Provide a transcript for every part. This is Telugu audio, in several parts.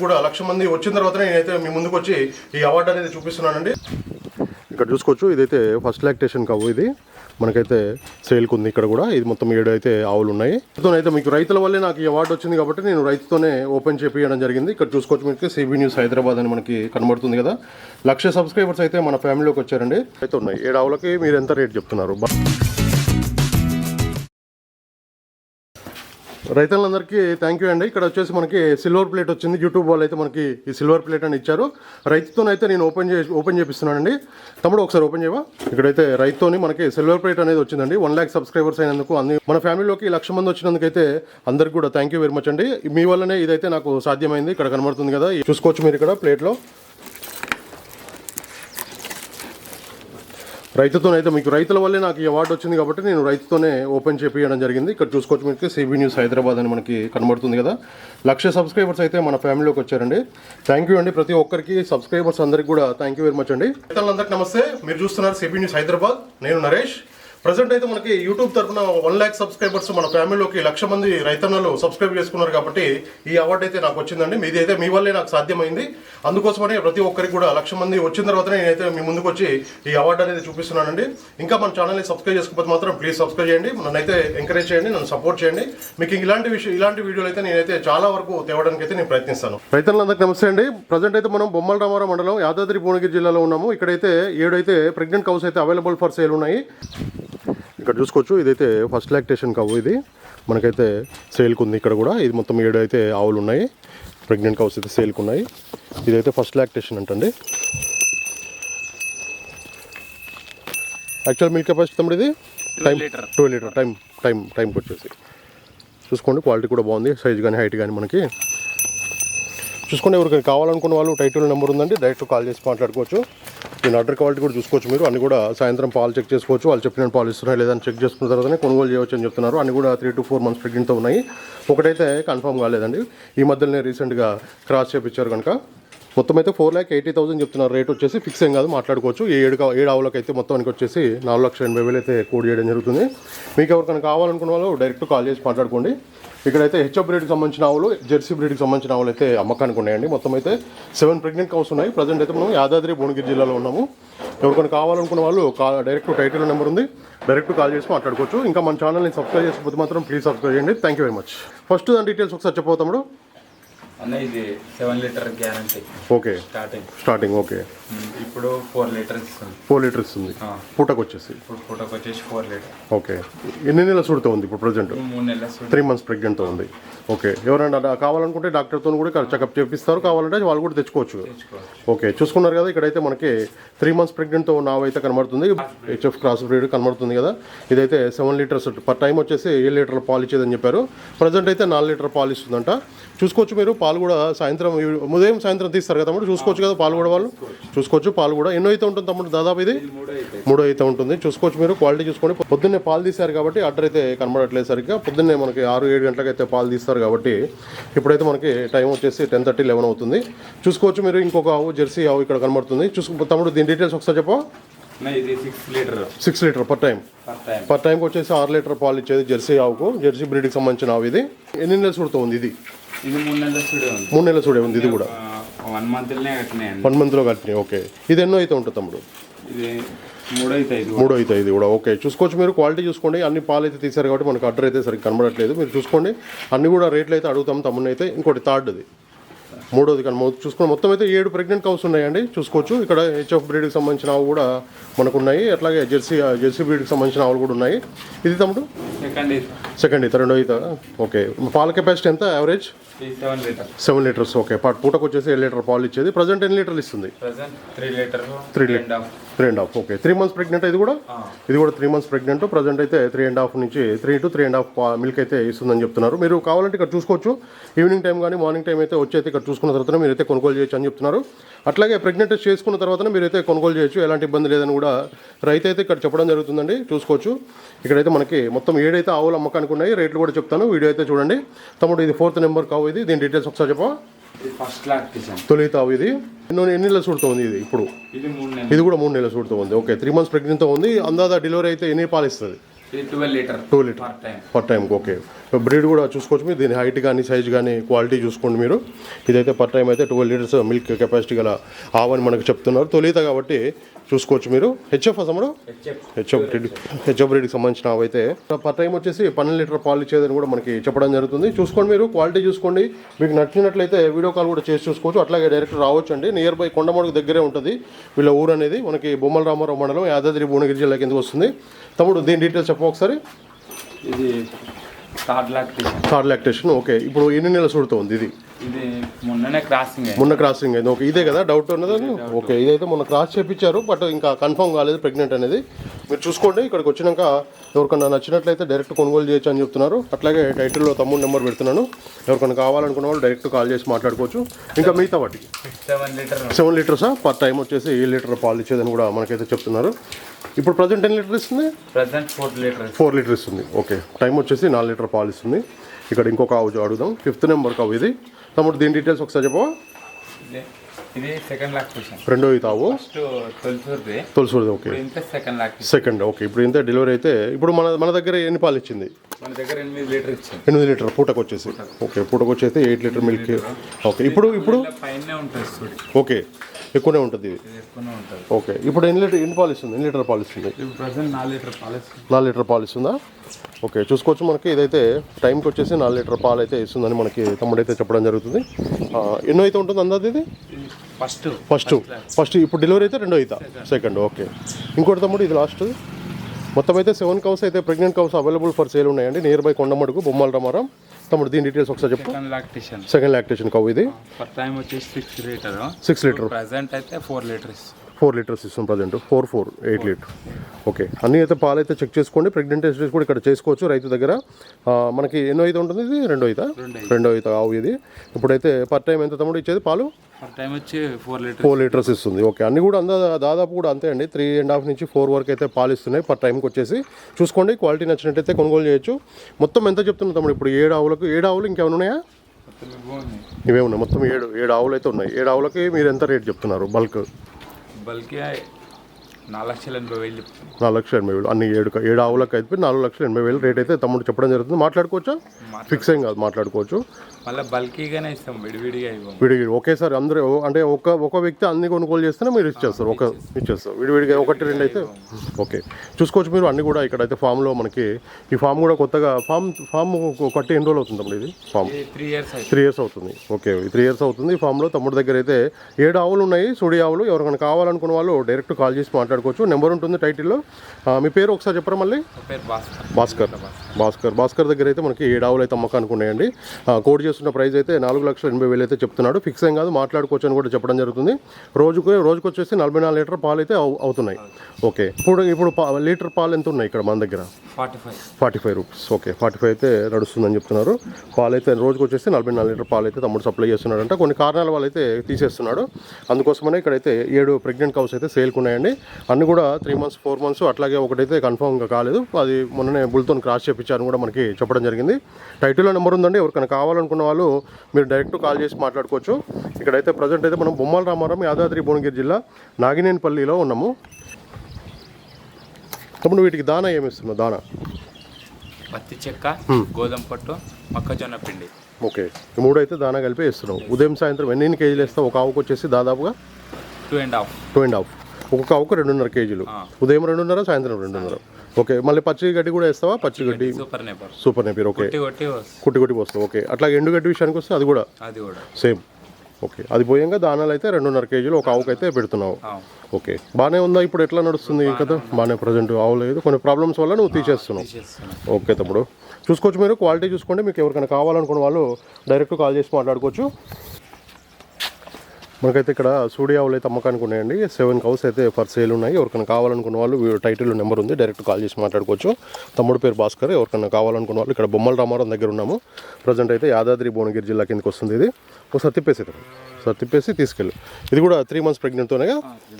కూడా లక్ష మంది వచ్చిన తర్వాత నేనైతే మీ ముందుకు వచ్చి ఈ అవార్డు అనేది చూపిస్తున్నానండి. ఇక్కడ చూసుకోవచ్చు ఇదైతే ఫస్ట్ లాక్టేషన్ కావు ఇది. మనకైతే సేల్కి ఉంది ఇక్కడ కూడా. ఇది మొత్తం ఏడు అయితే ఆవులు ఉన్నాయి. అయితే మీకు రైతుల వల్లే నాకు ఈ అవార్డు వచ్చింది కాబట్టి నేను రైతుతోనే ఓపెన్ చేపించడం జరిగింది. ఇక్కడ చూసుకోవచ్చు మీకు సిబి న్యూస్ హైదరాబాద్ అని మనకి కనబడుతుంది కదా. లక్ష సబ్స్క్రైబర్స్ అయితే మన ఫ్యామిలీలోకి వచ్చారండి. అయితే ఉన్నాయి. ఏడు ఆవులకి మీరు ఎంత రేట్ చెప్తున్నారు? రైతులందరికీ థ్యాంక్ యూ అండి. ఇక్కడ వచ్చేసి మనకి సిల్వర్ ప్లేట్ వచ్చింది. యూట్యూబ్ వాళ్ళు అయితే మనకి ఈ సిల్వర్ ప్లేట్ అని ఇచ్చారు. రైతుతోనైతే నేను ఓపెన్ చేసి ఓపెన్ చేపిస్తున్నానండి. తమ్ముడు ఒకసారి ఓపెన్ చేయవా? ఇక్కడైతే రైతుతోని మనకి సిల్వర్ ప్లేట్ అనేది వచ్చిందండి. వన్ ల్యాక్ సబ్స్క్రైబర్స్ అయినందుకు అన్ని మన ఫ్యామిలీలోకి లక్ష మంది వచ్చినందుకైతే అందరికి కూడా థ్యాంక్ యూ వెరీ మచ్ అండి. మీ వల్లనే ఇదైతే నాకు సాధ్యమైంది. ఇక్కడ కనబడుతుంది కదా. చూసుకోవచ్చు మీరు ఇక్కడ ప్లేట్లో రైతుతోనైతే మీకు రైతుల వల్లే నాకు ఈ అవార్డు వచ్చింది కాబట్టి నేను రైతుతోనే ఓపెన్ చేపించడం జరిగింది. ఇక్కడ చూసుకోవచ్చు మీకు సిబి న్యూస్ హైదరాబాద్ అని మనకి కనబడుతుంది కదా. లక్ష సబ్స్క్రైబర్స్ అయితే మన ఫ్యామిలీలోకి వచ్చారండి. థ్యాంక్ యూ అండి. ప్రతి ఒక్కరికి సబ్స్క్రైబర్స్ అందరికి కూడా థ్యాంక్ యూ వెరీ మచ్ అండి. రైతులందరికీ నమస్తే. మీరు చూస్తున్నారు సిబి న్యూస్ హైదరాబాద్. నేను నరేష్. ప్రజెంట్ అయితే మనకి యూట్యూబ్ తరఫున వన్ ల్యాక్ సబ్స్క్రైబర్స్ మన ఫ్యామిలీలోకి లక్ష మంది రైతన్నలు సబ్స్క్రైబ్ చేసుకున్నారు కాబట్టి ఈ అవార్డు అయితే నాకు వచ్చిందండి. మీది అయితే మీ వల్లే నాకు సాధ్యమైంది. అందుకోసమనే ప్రతి ఒక్కరికి కూడా లక్ష మంది వచ్చిన తర్వాత నేనైతే మీ ముందుకు వచ్చి ఈ అవార్డు అనేది చూపిస్తున్నానండి. ఇంకా మన ఛానల్ని సబ్స్క్రైబ్ చేసుకోకపోతే మాత్రం ప్లీజ్ సబ్స్క్రైబ్ చేయండి. నన్ను అయితే ఎంకరేజ్ చేయండి నన్ను సపోర్ట్ చేయండి. మీకు ఇలాంటి విషయం ఇలాంటి వీడియోలు అయితే నేనైతే చాలా వరకు తేవడానికి అయితే నేను ప్రయత్నిస్తాను. రైతులందరికీ నమస్తే అండి. ప్రజెంట్ అయితే మనం బొమ్మల రామారావు మండలం యాదాద్రి భువనగిరి జిల్లాలో ఉన్నాము. ఇక్కడైతే ఏడైతే ప్రెగ్నెంట్ కౌస్ అయితే అవైలబుల్ ఫర్ సేల్ ఉన్నాయి. ఇక్కడ చూసుకోవచ్చు. ఇదైతే ఫస్ట్ లాక్టేషన్ కావు ఇది. మనకైతే సేల్కి ఉంది ఇక్కడ కూడా. ఇది మొత్తం ఏడు అయితే ఆవులు ఉన్నాయి. ప్రెగ్నెంట్ కౌస్ అయితే సేల్కి ఉన్నాయి. ఇదైతే ఫస్ట్ లాక్టేషన్ అంటండి. యాక్చువల్ మిల్క్ కెపాసిటీ తమ్ముడు ఇది? Time two litre. Time time టైంకి వచ్చేసి. చూసుకోండి క్వాలిటీ కూడా బాగుంది. సైజ్ కానీ హైట్ కానీ మనకి. చూసుకోండి ఎవరికైనా కావాలనుకున్న వాళ్ళు టైటిల్ నెంబర్ ఉందండి. డైరెక్ట్ కాల్ చేసి మాట్లాడుకోవచ్చు. దీని ఆర్డర్ క్వాలిటీ కూడా చూసుకోవచ్చు మీరు. అన్ని కూడా సాయంత్రం పాలు చెక్ చేసుకోవచ్చు. వాళ్ళు చెప్పిన పాలు ఇస్తున్నాయి లేదని చెక్ చేసుకున్న తర్వాతనే కొనుగోలు చేయవచ్చు అని చెప్తున్నారు. అన్ని కూడా త్రీ టు ఫోర్ మంత్స్ ప్రెగ్నెంట్తో ఉన్నాయి. ఒకటైతే కన్ఫర్మ్ కాలేదండి. ఈ మధ్యలోనే రీసెంట్గా క్రాస్ చేపించారు కనుక. మొత్తం అయితే ఫోర్ ల్యాక్ ఎయిటీ థౌసండ్ చెప్తున్నారు. రేట్ వచ్చేసి ఫిక్స్ ఏం కాదు మాట్లాడుకోవచ్చు. ఈ ఏడు ఏడు ఆవులకు అయితే మొత్తానికి వచ్చేసి నాలుగు లక్షల ఎనభై వేలు అయితే కోడ్ చేయడం జరుగుతుంది. మీకు ఎవరికైనా కావాలనుకున్న వాళ్ళు డైరెక్ట్ కాల్ చేసి మాట్లాడుకోండి. ఇక్కడైతే హెచ్ఓ బ్రీడ్కి సంబంధించిన ఆవులు జెర్సీ బ్రీడ్కి సంబంధించిన ఆవులు అయితే అమ్మకానికి ఉన్నాయండి. మొత్తం అయితే సెవెన్ ప్రెగ్నెంట్ కౌస్ ఉన్నాయి. ప్రజెంట్ అయితే మనం యాదాద్రి భువనగిరి జిల్లాలో ఉన్నాము. ఎవరికైనా కావాలనుకున్న వాళ్ళు డైరెక్ట్ టైటిల్ నెంబర్ ఉంది. డైరెక్ట్ కాల్ చేసి మాట్లాడుకోవచ్చు. ఇంకా మన ఛానల్ని సబ్స్క్రైబ్ చేసుకోకపోతే మాత్రం ప్లీజ్ సబ్స్క్రైబ్ చేయండి. Thank you very much first దాని డీటెయిల్స్ ఒకసారి చెప్పబోతాము అన్న ఇది seven litre guarantee okay starting starting okay ఇప్పుడు ఫోర్ లీటర్ ఇస్తుంది. ఫోర్ లీటర్ ఇస్తుంది. ఆ. పూటకు వచ్చేసి ఇప్పుడు ఫోటోకి వచ్చేసి ఫోర్ లీటర్ ఓకే ఎన్ని నెలల సుడితో ఉంది ఇప్పుడు ప్రజెంట్ మూడు నెలల సుడి త్రీ మంత్స్ ప్రెగ్నెంట్తో ఉంది. ఓకే ఎవరైనా కావాలనుకుంటే డాక్టర్తో కూడా చెకప్ చేపిస్తారు. కావాలంటే వాళ్ళు కూడా తెచ్చుకోవచ్చు. తెచ్చుకోవచ్చు. ఓకే చూసుకున్నారు కదా ఇక్కడైతే మనకి త్రీ మంత్స్ ప్రెగ్నెంట్తో ఉన్న ఆవు అయితే కనబడుతుంది హెచ్ఎఫ్ క్రాస్ బ్రీడ్ కనబడుతుంది కదా. ఇదైతే సెవెన్ లీటర్స్ పర్ టైం వచ్చేసి ఏడు లీటర్ల పాలు ఇచ్చేదని చెప్పారు. ప్రజెంట్ అయితే నాలుగు లీటర్ పాలు ఇస్తుందంట. చూసుకోవచ్చు మీరు పాలు కూడా సాయంత్రం ఉదయం సాయంత్రం తీస్తారు కదా తమ్ముడు? చూసుకోవచ్చు కదా పాలు కూడా వాళ్ళు? చూసుకోవచ్చు పాలు కూడా. ఎన్నో అయితే ఉంటుంది తమ్ముడు దాదాపు ఇది? మూడో అయితే ఉంటుంది. చూసుకోవచ్చు మీరు క్వాలిటీ చూసుకోండి పొద్దున్నే పాలు తీశారు కాబట్టి అడ్డర్ అయితే కనబడట్లేదు సరిగ్గా. పొద్దున్నే మనకి ఆరు ఏడు గంటలకు అయితే పాలు తీస్తారు కాబట్టి ఇప్పుడైతే మనకి టైం వచ్చేసి టెన్ థర్టీ లెవెన్ అవుతుంది. చూసుకోవచ్చు మీరు ఇంకొక ఆవు జెర్సీ ఆవు ఇక్కడ కనబడుతుంది. చూసుకో తమ్ముడు దీని డీటెయిల్స్ ఒకసారి చెప్పు six litre per time per టైంకి వచ్చేసి ఆరు లీటర్ పాలు ఇచ్చేది జెర్సీ ఆవుకు. జెర్సీ బ్రీడ్కి సంబంధించిన ఆవు ఇది. ఎన్ని నెలలు చూడుతూ ఉంది ఇది? మూడు నెలల చూడే ఉంది. ఇది కూడా. వన్ మంత్లో కట్టినాయి ఓకే. ఇది ఎన్నో అయితే ఉంటుంది తమ్ముడు? మూడో అయితే ఇది కూడా. ఓకే. చూసుకోవచ్చు మీరు క్వాలిటీ చూసుకోండి. అన్ని పాలు అయితే తీశారు కాబట్టి మనకు అడ్డర్ అయితే సరిగ్గా కనబడట్లేదు. మీరు చూసుకోండి. అన్ని కూడా రేట్లు అయితే అడుగుతాం తమ్ముని అయితే. ఇంకోటి థర్డ్ది మూడోది కానీ మొ- చూసుకుని మొత్తం అయితే ఏడు ప్రెగ్నెంట్ కౌస్ ఉన్నాయండి. చూసుకోవచ్చు. ఇక్కడ హెచ్ఎఫ్ బ్రీడ్కి సంబంధించిన ఆవు కూడా మనకు ఉన్నాయి అట్లాగే జెర్సీ జెర్సీ బ్రీడ్కి సంబంధించిన ఆవులు కూడా ఉన్నాయి. ఇది తమ్ముడు? సెకండ్ సెకండ్ ఈత రెండో ఈత ఓకే. పాల కెపాసిటీ ఎంత? Average seven litre seven litres okay పాటు పూటకు వచ్చేసి ఏడు లీటర్ పాలు ఇచ్చేది. ప్రజెంట్ ఎన్ని లీటర్లు ఇస్తుంది? Three litre three and half okay three months pregnant ఇది కూడా? ఇది కూడా త్రీ మంత్స్ ప్రెగ్నెంట్ ప్రజెంట్ అయితే త్రీ అండ్ హాఫ్ నుంచి three to three and half milk అయితే ఇస్తుందని చెప్తున్నారు. మీరు కావాలంటే ఇక్కడ చూసుకోవచ్చు. ఈవినింగ్ టైం కానీ మార్నింగ్ టైం అయితే వచ్చి అయితే ఇక్కడ చూసుకున్న తర్వాత మీరు అయితే కొనుగోలు చేయొచ్చు అని చెప్తున్నారు. అట్లాగే ప్రెగ్నెంట్ టెస్ట్ చేసుకున్న తర్వాత మీరు అయితే కొనుగోలు చేయొచ్చు. ఎలాంటి ఇబ్బంది లేదని కూడా రైతు అయితే ఇక్కడ చెప్పడం జరుగుతుందండి. చూసుకోవచ్చు. ఇక్కడైతే మనకి మొత్తం ఏడైతే ఆవులు అమ్మకానికి ఉన్నాయి రేట్లు కూడా చెప్తాను. వీడియో అయితే చూడండి. తమ్ముడు ఇది ఫోర్త్ నెంబర్ కావు ఇది? దీని డీటెయిల్స్ ఒకసారి చెప్పా తొలి తావు ఇది. ఎన్నో ఎన్ని నెలలు చూడుతూ ఉంది ఇది ఇప్పుడు? ఇది కూడా మూడు నెలలు చూడుతూ ఉంది ఓకే త్రీ మంత్స్ ప్రెగ్నెంట్తో ఉంది. అందాదా డెలివరీ అయితే ఎన్ని పాలు ఇస్తుంది? ఇది twelve litre two litre per time okay breed కూడా చూసుకోవచ్చు మీరు. దీని హైట్ కానీ సైజ్ కానీ క్వాలిటీ చూసుకోండి మీరు. ఇదైతే పర్ టైం అయితే ట్వెల్వ్ లీటర్స్ మిల్క్ కెపాసిటీ గల ఆవని మనకు చెప్తున్నారు. తొలిత కాబట్టి చూసుకోవచ్చు మీరు. హెచ్ఎఫ్ అసలు హెచ్ఎఫ్ హెచ్ఎఫ్ బ్రీడ్ హెచ్ఎఫ్ బ్రీడ్కి సంబంధించిన అయితే. పర్ టైం వచ్చేసి పన్నెండు లీటర్ పాలు ఇచ్చేదని కూడా మనకి చెప్పడం జరుగుతుంది. చూసుకోండి మీరు. క్వాలిటీ చూసుకోండి. మీకు నచ్చినట్లయితే వీడియో కాల్ కూడా చేసి చూసుకోవచ్చు. అట్లాగే డైరెక్ట్ రావచ్చు అండి నియర్ బై కొండమడుగు దగ్గరే ఉంటుంది. వీళ్ళ ఊరు అనేది మనకి బొమ్మల రామారావు మండలం యాదాద్రి భువనగిరి జిల్లా కిందకి వస్తుంది. తమ్ముడు దీని డీటెయిల్స్ చెప్పు ఒకసారి. ఇది third lactation. Third lactation okay. ఇప్పుడు ఎన్ని నెలలు చూడుతుంది ఇది? ఇది మొన్ననే క్రాసింగ్ మొన్న క్రాసింగ్ అయింది. ఓకే ఇదే కదా? డౌట్ ఉన్నది? ఓకే ఇదైతే మొన్న క్రాస్ చేపించారు బట్ ఇంకా కన్ఫర్మ్ కాలేదు ప్రెగ్నెంట్ అనేది. మీరు చూసుకోండి ఇక్కడికి వచ్చినాక ఎవరికన్నా నచ్చినట్లయితే డైరెక్ట్ కొనుగోలు చేయొచ్చు అని చెప్తున్నారు. అట్లాగే టైటిల్లో తమ్ముడు నెంబర్ పెడుతున్నాను. ఎవరికైనా కావాలనుకున్న వాళ్ళు డైరెక్ట్ కాల్ చేసి మాట్లాడుకోవచ్చు. ఇంకా మిగతా వాటికి. సిక్స్ సెవెన్ లీటర్ సెవెన్ లీటర్సా? పర్ టైం వచ్చేసి ఏ లీటర్ పాలు ఇచ్చేదని కూడా మనకైతే చెప్తున్నారు. ఇప్పుడు ప్రజెంట్ ఎన్ని లీటర్ ఇస్తుంది? Present four litre four litre ఇస్తుంది ఓకే. టైం వచ్చేసి నాలుగు లీటర్ పాలు ఇస్తుంది. ఇక్కడ ఇంకొక ఆవు అడుగుదాం. ఫిఫ్త్ నెంబర్ కావు ఇది. తమ్ముడు దీని డీటెయిల్స్ ఒకసారి చెప్పవా? ఇది సెకండ్ రెండో తావు. తొలిసూరిది. ఓకే. Second okay. ఇప్పుడు ఇంత డెలివరీ అయితే ఇప్పుడు మన మన దగ్గర ఎన్ని పాలు ఇచ్చింది? మన దగ్గర ఎనిమిది లీటర్ ఇచ్చింది. ఎనిమిది లీటర్. పూటకు వచ్చేసి. ఓకే. పూటకు వచ్చి అయితే ఎయిట్ లీటర్ మిల్క్ ఓకే. ఇప్పుడు ఇప్పుడు ఓకే. ఎక్కువనే ఉంటుంది ఇది? ఇది ఎక్కువనే ఉంటుంది. ఓకే. ఇప్పుడు ఎన్ని లీటర్ ఎన్ని పాలు ఇస్తుంది ఎన్ని లీటర్ పాలు ఇస్తుంది ఇప్పుడు ప్రజెంట్ నాలుగు లీటర్ పాలిస్ నాలుగు లీటర్ పాలు ఇస్తుందా ఓకే చూసుకోవచ్చు మనకి. ఇదైతే టైంకి వచ్చేసి నాలుగు లీటర్ పాలు అయితే ఇస్తుందని మనకి తమ్ముడైతే చెప్పడం జరుగుతుంది. ఎన్నో అయితే ఉంటుంది అందాది ఇది? ఫస్ట్. ఫస్ట్. ఫస్ట్ ఇప్పుడు డెలివరీ అయితే రెండో అవుతా సెకండ్. ఓకే. ఇంకోటి తమ్ముడు ఇది లాస్ట్. మొత్తం అయితే సెవెన్ కౌస్ అయితే pregnant cows available for sale ఉన్నాయండి. Near by Kondamadugu Bommala Ramaram. తమ్ముడు దీని డీటెయిల్స్ ఒకసారి చెప్పు. Second lactation second lactation cow ఇది. ఫర్ టైం వచ్చేసి six litre six litre present అయితే ఫోర్ లీటర్స్ ఫోర్ లీటర్స్ ఇస్తుంది present. Four four eight litre. Okay. అన్నీ అయితే పాలు అయితే చెక్ చేసుకోండి. ప్రెగ్నెంట్ టెస్ట్ కూడా ఇక్కడ చేసుకోవచ్చు. రైతు దగ్గర మనకి ఎన్నో అయితే ఉంటుంది ఇది? రెండో అయితే రెండో అయితే ఆవు ఇది. ఇప్పుడైతే పర్ టైం ఎంత తమ్ముడు ఇచ్చేది పాలు? ఫర్ టైం వచ్చి ఫోర్ లీటర్ ఫోర్ లీటర్స్ ఇస్తుంది. ఓకే. అన్ని కూడా అందా దాదాపు కూడా అంతే అండి. త్రీ అండ్ హాఫ్ నుంచి ఫోర్ వరకు అయితే పాలు ఇస్తున్నాయి. పర్ టైంకి వచ్చేసి చూసుకోండి. క్వాలిటీ నచ్చినట్టయితే కొనుగోలు చేయొచ్చు. మొత్తం ఎంత చెప్తున్నా తమ్ముడు ఇప్పుడు? ఏడు ఆవులకు ఏడు ఆవులు ఇంకేమైనా ఉన్నాయా? ఇవే ఉన్నాయి. మొత్తం ఏడు ఏడు ఆవులు అయితే ఉన్నాయి. ఏడు ఆవులకి మీరు ఎంత రేట్ చెప్తున్నారు? బల్క్? బల్కి నాలుగు లక్షల ఎనభై వేలు అన్ని ఏడు ఏడు ఆవులకు అయితే నాలుగు లక్షల ఎనభై వేలు. రేట్ అయితే తమ్ముడు చెప్పడం జరుగుతుంది. మాట్లాడుకోవచ్చా? ఫిక్స్ ఏం కాదు మాట్లాడుకోవచ్చు. మళ్ళీ బల్కీగానే ఇస్తాం విడివిడిగా విడివిడి. ఒకేసారి అందరూ అంటే ఒక ఒక వ్యక్తి అన్ని కొనుగోలు చేస్తేనే మీరు ఇచ్చేస్తారు. ఒక ఇచ్చేస్తారు. విడివిడిగా ఒకటి రెండు అయితే ఓకే. చూసుకోవచ్చు మీరు అన్ని కూడా ఇక్కడ అయితే ఫామ్లో మనకి ఈ ఫామ్ కూడా కొత్తగా ఫామ్ ఫామ్ కట్టి ఎన్ని రోజులు అవుతుంది తమ్ముడు ఇది? Farm. Three years three years అవుతుంది. ఓకే. త్రీ ఇయర్స్ అవుతుంది. ఫామ్లో తమ్ముడు దగ్గర అయితే ఏడు ఆవులు ఉన్నాయి. సుడి ఆవులు. ఎవరికైనా కావాలనుకున్న వాళ్ళు డైరెక్ట్ కాల్ చేసి మాట్లాడుకోవచ్చు. నెంబర్ ఉంటుంది టైటిల్లో మీ పేరు ఒకసారి చెప్పరా మళ్ళీ? భాస్కర్. భాస్కర్. భాస్కర్. దగ్గర అయితే మనకి ఏడు ఆవులు అయితే అమ్మకానికి ఉన్నాయండి. కోడ్ చేస్తున్న ప్రైస్ అయితే నాలుగు లక్షల ఎనభై వేలు అయితే చెప్తున్నాడు. ఫిక్స్ ఏం కాదు మాట్లాడుకోవచ్చు అని కూడా చెప్పడం జరుగుతుంది. రోజుకు రోజుకు వచ్చేసి నలభై నాలుగు లీటర్ పాలు అయితే అవు- అవుతున్నాయి. ఓకే. ఇప్పుడు ఇప్పుడు లీటర్ పాలు ఎంత ఉన్నాయి ఇక్కడ మన దగ్గర? Forty five. Rupees. Okay. Forty five అయితే నడుస్తుందని చెప్తున్నారు. పాలు అయితే రోజుకి వచ్చేసి నలభై నాలుగు లీటర్ పాలు అయితే తమ్ముడు సప్లై చేస్తున్నాడంట. కొన్ని కారణాల వల్ల అయితే తీసేస్తున్నాడు. అందుకోసమనే ఇక్కడైతే ఏడు ప్రెగ్నెంట్ కౌస్ అయితే సేల్కి ఉన్నాయండి. అన్ని కూడా త్రీ మంత్స్ ఫోర్ మంత్స్ అట్లాగే ఒకటైతే కన్ఫర్మ్గా కాలేదు. అది మొన్ననే బుల్తో క్రాస్ చేపించారని కూడా మనకి చెప్పడం జరిగింది. టైటిల్లో నెంబర్ ఉందండి. ఎవరికైనా కావాలనుకున్న వాళ్ళు మీరు డైరెక్ట్ కాల్ చేసి మాట్లాడుకోవచ్చు. ఇక్కడైతే ప్రజెంట్ అయితే మనం బొమ్మల రామారం యాదాద్రి భువనగిరి జిల్లా నాగినేనిపల్లిలో ఉన్నాము. తమ్ముడు వీటికి దానా ఏమి ఇస్తున్నావు దానా? పత్తి చెక్క గోధుమ పట్టు మొక్కజొన్న పిండి. ఓకే. మూడు అయితే దానా కలిపి వేస్తున్నావు ఉదయం సాయంత్రం ఎన్ని ఎన్ని కేజీలు వేస్తావు? ఒక ఆవుకు వచ్చేసి దాదాపుగా two and half two and half ఒక్కొక్క ఆవుకు రెండున్నర కేజీలు. ఉదయం రెండున్నర సాయంత్రం రెండున్నర. ఓకే మళ్ళీ పచ్చి గడ్డి కూడా వేస్తావా? పచ్చి గడ్డి సూపర్ నేపర్. ఓకే. కొట్టి కొట్టి పోస్తావు ఓకే. అట్లాగే ఎండు గడ్డి విషయానికి వస్తే అది కూడా అది కూడా. సేమ్. ఓకే అది పోయంగా దానాలు అయితే రెండున్నర కేజీలు ఒక ఆవుకు అయితే పెడుతున్నావు. ఓకే బాగానే ఉందా? ఇప్పుడు ఎట్లా నడుస్తుంది కదా బాగానే ప్రజెంట్ ఆవు లేదు. కొన్ని ప్రాబ్లమ్స్ వల్ల నువ్వు తీసేస్తున్నావు. ఓకే తమ్ముడు. చూసుకోవచ్చు మీరు క్వాలిటీ చూసుకోండి. మీకు ఎవరికైనా కావాలనుకున్న వాళ్ళు డైరెక్ట్ కాల్ చేసి మాట్లాడుకోవచ్చు. మనకైతే ఇక్కడ సూడియావులు అయితే అమ్మకానికి ఉన్నాయండి. సెవెన్ కౌస్ అయితే ఫర్ సేల్ ఉన్నాయి. ఎవరికైనా కావాలనుకున్న వాళ్ళు టైటిల్ నెంబర్ ఉంది. డైరెక్ట్ కాల్ చేసి మాట్లాడుకోవచ్చు. తమ్ముడు పేరు భాస్కర్. ఎవరికైనా కావాలనుకున్న వాళ్ళు ఇక్కడ బొమ్మల రామారం దగ్గర ఉన్నాము. ప్రజెంట్ అయితే యాదాద్రి భువనగిరి జిల్లా కిందకి వస్తుంది ఇది. ఒకసారి తిప్పేసి సార్ తిప్పేసి తీసుకెళ్ళి. ఇది కూడా త్రీ మంత్స్ ప్రెగ్నెంట్తోనే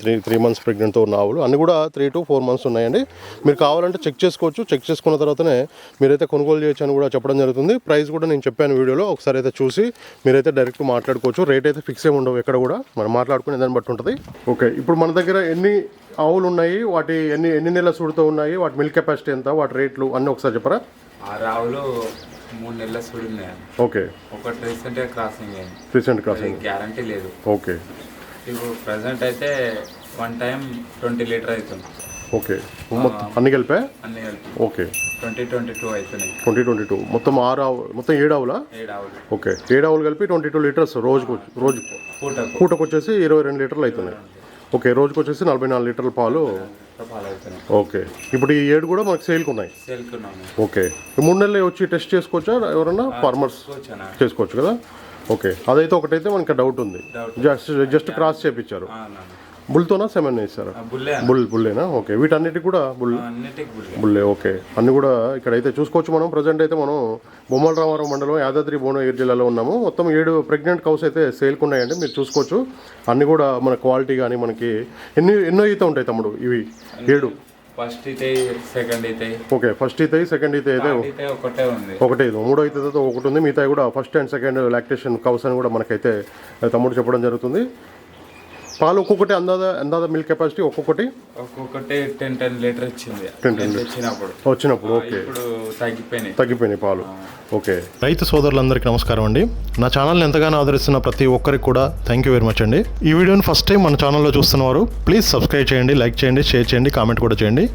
త్రీ త్రీ మంత్స్ ప్రెగ్నెంట్తో ఉన్న ఆవులు. అన్ని కూడా త్రీ టు ఫోర్ మంత్స్ ఉన్నాయండి. మీరు కావాలంటే చెక్ చేసుకోవచ్చు. చెక్ చేసుకున్న తర్వాతనే మీరైతే కొనుగోలు చేయొచ్చు అని కూడా చెప్పడం జరుగుతుంది. ప్రైస్ కూడా నేను చెప్పాను వీడియోలో. ఒకసారి అయితే చూసి మీరైతే డైరెక్ట్ మాట్లాడుకోవచ్చు. రేట్ అయితే ఫిక్స్ ఏమి ఉండవు ఎక్కడ కూడా. మనం మాట్లాడుకునే దాన్ని బట్టి ఉంటుంది. ఓకే ఇప్పుడు మన దగ్గర ఎన్ని ఆవులు ఉన్నాయి? వాటి ఎన్ని ఎన్ని నెలల సూడుతో ఉన్నాయి? వాటి మిల్క్ కెపాసిటీ ఎంత? వాటి రేట్లు? అన్నీ ఒకసారి చెప్పరా? ఆ రావులు మూడు నెలల సుడి ఉన్నాయి. ఓకే. ఒకటి రీసెంట్గా క్రాసింగ్ అయింది. Recent crossing. గ్యారంటీ లేదు. ఓకే. ఇప్పుడు ప్రజెంట్ అయితే వన్ టైం ట్వంటీ లీటర్ అవుతుంది. ఓకే. మొత్తం అన్ని కలిపా? అన్ని కలిపి. ఓకే. ట్వంటీ ట్వంటీ టూ అవుతున్నాయి. Twenty twenty two. మొత్తం ఆరు ఆవు మొత్తం ఏడు ఆవులా? ఏడు ఆవులు. ఓకే. ఏడు ఆవులు కలిపి ట్వంటీ టూ లీటర్స్ రోజుకు రోజు పూటకు. పూటకు వచ్చేసి ఇరవై రెండు లీటర్లు అవుతున్నాయి. ఓకే రోజుకు వచ్చేసి నలభై నాలుగు లీటర్ల పాలు. ఓకే ఇప్పుడు ఈ ఏడు కూడా మనకు సేల్కి ఉన్నాయి. ఓకే మూడు నెలలు వచ్చి టెస్ట్ చేసుకోవచ్చా ఎవరన్నా ఫార్మర్స్? చేసుకోవచ్చు కదా? ఓకే అదైతే ఒకటైతే మనకి డౌట్ ఉంది. జస్ట్ జస్ట్ క్రాస్ చేపించారు. బుల్తోనా సెమెన్ వేస్తారా బుల్ బుల్లేనా? ఓకే. వీటన్నిటికి కూడా బుల్ బుల్లే. ఓకే. అన్ని కూడా ఇక్కడైతే చూసుకోవచ్చు మనం. ప్రజెంట్ అయితే మనం బొమ్మల రామారావు మండలం యాదాద్రి భువనగిరి జిల్లాలో ఉన్నాము. మొత్తం ఏడు ప్రెగ్నెంట్ కౌస్ అయితే సేల్కి ఉన్నాయండి మీరు చూసుకోవచ్చు. అన్ని కూడా మన క్వాలిటీ కానీ మనకి ఎన్ని ఎన్నో ఈత ఉంటాయి తమ్ముడు? ఇవి ఏడు. ఫస్ట్ అయితే సెకండ్ అయితే ఓకే. ఫస్ట్ ఈత సెకండ్ అయితే అయితే ఒకటే ఉంది. ఒకటే మూడో అయితే ఒకటి ఉంది. మిగతా కూడా first and second lactation cows అని కూడా మనకైతే తమ్ముడు చెప్పడం జరుగుతుంది. పాలు ఒక్కొక్కటి అందాద అందాద మిల్క్ కెపాసిటీ ఒక్కొక్కటి? ఒక్కొక్కటి టెన్ టెన్ లీటర్ ఇచ్చింది 10 నేను తెచ్చినప్పుడు వచ్చినప్పుడు. ఓకే. ఇప్పుడు తగ్గిపోయినాయి. తగ్గిపోయినాయి పాలు. ఓకే. రైతు సోదరులందరికీ నమస్కారం అండి. నా ఛానల్ని ఎంతగానో ఆదరిస్తున్న ప్రతి ఒక్కరికి కూడా థ్యాంక్ యూ వెరీ మచ్ అండి. ఈ వీడియోని ఫస్ట్ టైం మన ఛానల్లో చూస్తున్నవారు ప్లీజ్ సబ్స్క్రైబ్ చేయండి లైక్ చేయండి షేర్ చేయండి కామెంట్ కూడా చేయండి.